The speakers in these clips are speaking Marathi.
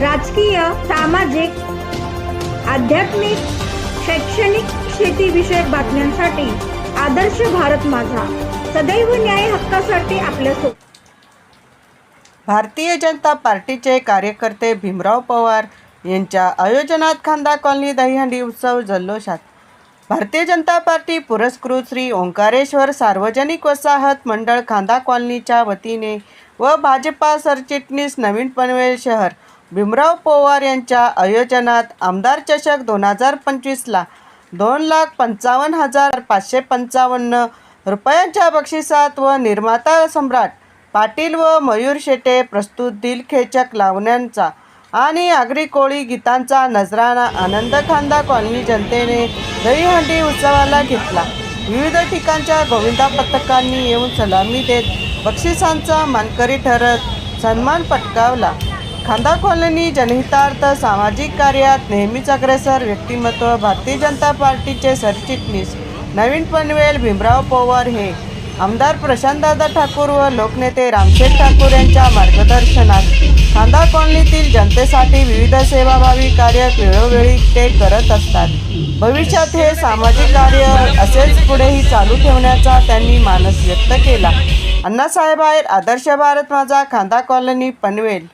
राजकीय सामाजिक आध्यात्मिक शैक्षणिक शेतीविषयक बातम्यांसाठी आदर्श भारत माझा. सदैव न्याय हक्कासाठी आपल्यासोबत भारतीय जनता पार्टीचे कार्यकर्ते भीमराव पवार यांच्या आयोजनात खांदा कॉलनी दहीहंडी उत्सव जल्लोषात. भारतीय जनता पार्टी पुरस्कृत श्री ओंकारेश्वर सार्वजनिक वसाहत मंडळ खांदा कॉलनीच्या वतीने व भाजपा सरचिटणीस नवीन पनवेल शहर भीमराव पोवार यांच्या आयोजनात आमदार चषक दोन हजार पंचवीसला दोन लाख पंचावन्न हजार पाचशे पंचावन्न रुपयांच्या बक्षिसात व निर्माता सम्राट पाटील व मयूर शेटे प्रस्तुत दिलखेचक लावण्यांचा आणि आगरी कोळी गीतांचा नजराणा आनंद खांदा कॉलनी जनतेने दहीहंडी उत्सवाला घेतला. विविध ठिकाणच्या गोविंदा पथकांनी येऊन सलामी देत बक्षिसांचा मानकरी ठरत सन्मान पटकावला. खांदा कॉलनी जनहितार्थ सामाजिक कार्यात नेहमीच अग्रेसर व्यक्तिमत्व भारतीय जनता पार्टीचे सरचिटणीस नवीन पनवेल भीमराव पवार हे. आमदार प्रशांतदादा ठाकूर व लोकनेते रामशेठ ठाकूर यांच्या मार्गदर्शनात खांदा कॉलनीतील जनतेसाठी विविध सेवाभावी कार्य वेळोवेळी ते करत असतात. भविष्यात हे सामाजिक कार्य असेच पुढेही चालू ठेवण्याचा त्यांनी मानस व्यक्त केला. अण्णासाहेब आदर्श भारत माझा खांदा कॉलनी पनवेल.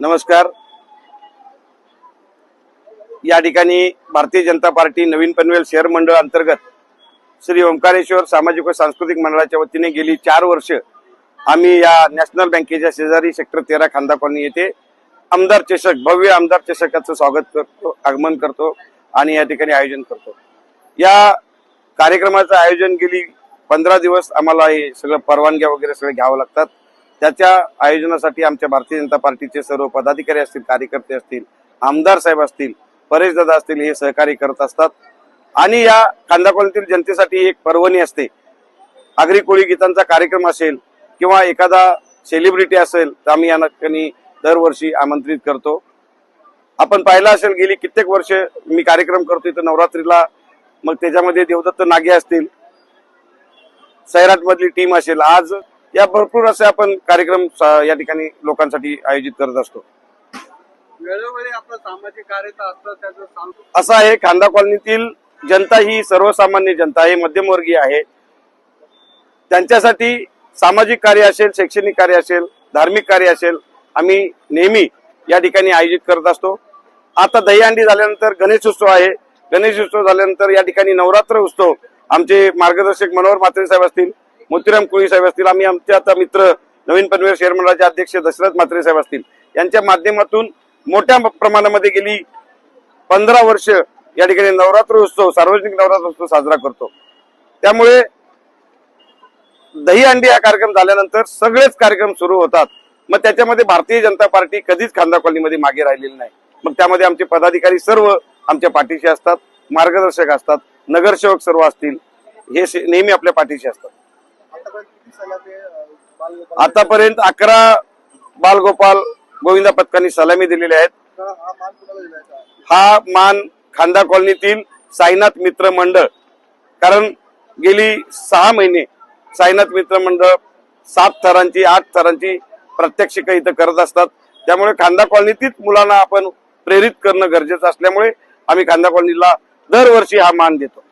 नमस्कार. या ठिकाणी भारतीय जनता पार्टी नवीन पनवेल शहर मंडळ अंतर्गत श्री ओंकारेश्वर सामाजिक व सांस्कृतिक मंडळाच्या वतीने गेली चार वर्ष आम्ही या नॅशनल बँकेच्या शेजारी सेक्टर तेरा खांदा कॉलनी येथे आमदार चषक भव्य आमदार चषकाचं स्वागत करतो आगमन करतो आणि या ठिकाणी आयोजन करतो. या कार्यक्रमाचं आयोजन गेली पंधरा दिवस आम्हाला हे सगळं परवानग्या वगैरे सगळं घ्यावं लागतात. त्याच्या आयोजनासाठी आमच्या भारतीय जनता पार्टीचे सर्व पदाधिकारी असतील कार्यकर्ते असतील आमदार साहेब असतील परेशदादा असतील हे सहकार्य करत असतात. आणि या कांदा कॉलनीतील जनतेसाठी एक पर्वणी असते. आगरी कोळी गीतांचा कार्यक्रम असेल किंवा एखादा सेलिब्रिटी असेल तर आम्ही या ठिकाणी दरवर्षी आमंत्रित करतो. आपण पाहिलं असेल गेली कित्येक वर्ष मी कार्यक्रम करतो इथं नवरात्रीला. मग त्याच्यामध्ये देवदत्त नागे असतील. सैराटमधली टीम असेल. आज या भरपूर असे आपण कार्यक्रम या ठिकाणी लोकांसाठी आयोजित करत असतो. वेळोवेळी आपलं सामाजिक कार्य असं आहे खांदा कॉलनीतील जनता ही सर्वसामान्य जनता आहे मध्यमवर्गीय आहे. त्यांच्यासाठी सामाजिक कार्य असेल शैक्षणिक कार्य असेल धार्मिक कार्य असेल आम्ही नेहमी या ठिकाणी आयोजित करत असतो. आता दहीहंडी झाल्यानंतर गणेश उत्सव आहे. गणेश उत्सव झाल्यानंतर या ठिकाणी नवरात्र उत्सव आमचे मार्गदर्शक मनोहर म्हात्रे साहेब असतील. मोतीराम कुळी साहेब असतील आम्ही आमचे आता मित्र नवीन पनवेल शेअर मंडळाचे अध्यक्ष दशरथ म्हात्रे साहेब असतील. यांच्या माध्यमातून मोठ्या प्रमाणामध्ये गेली पंधरा वर्ष या ठिकाणी नवरात्र उत्सव सार्वजनिक नवरात्र उत्सव साजरा करतो. त्यामुळे दहीहंडी हा कार्यक्रम झाल्यानंतर सगळेच कार्यक्रम सुरू होतात. मग त्याच्यामध्ये भारतीय जनता पार्टी कधीच खांदा कॉलनीमध्ये मागे राहिलेली नाही. मग त्यामध्ये आमचे पदाधिकारी सर्व आमच्या पाठीशी असतात मार्गदर्शक असतात नगरसेवक सर्व असतील हे नेहमी आपल्या पाठीशी असतात. आतापर्यंत अकरा बालगोपाल गोविंदा पथकांनी सलामी दिलेल्या आहेत. हा मान हा मान खांदा कॉलनीतील साईनाथ मित्र मंडळ कारण गेली सहा महिने साईनाथ मित्र मंडळ सात थरांची आठ थरांची प्रात्यक्षिक इथं करत असतात. त्यामुळे खांदा कॉलनीतीच मुलांना आपण प्रेरित करणं गरजेचं असल्यामुळे आम्ही खांदा कॉलनीला दरवर्षी हा मान देतो.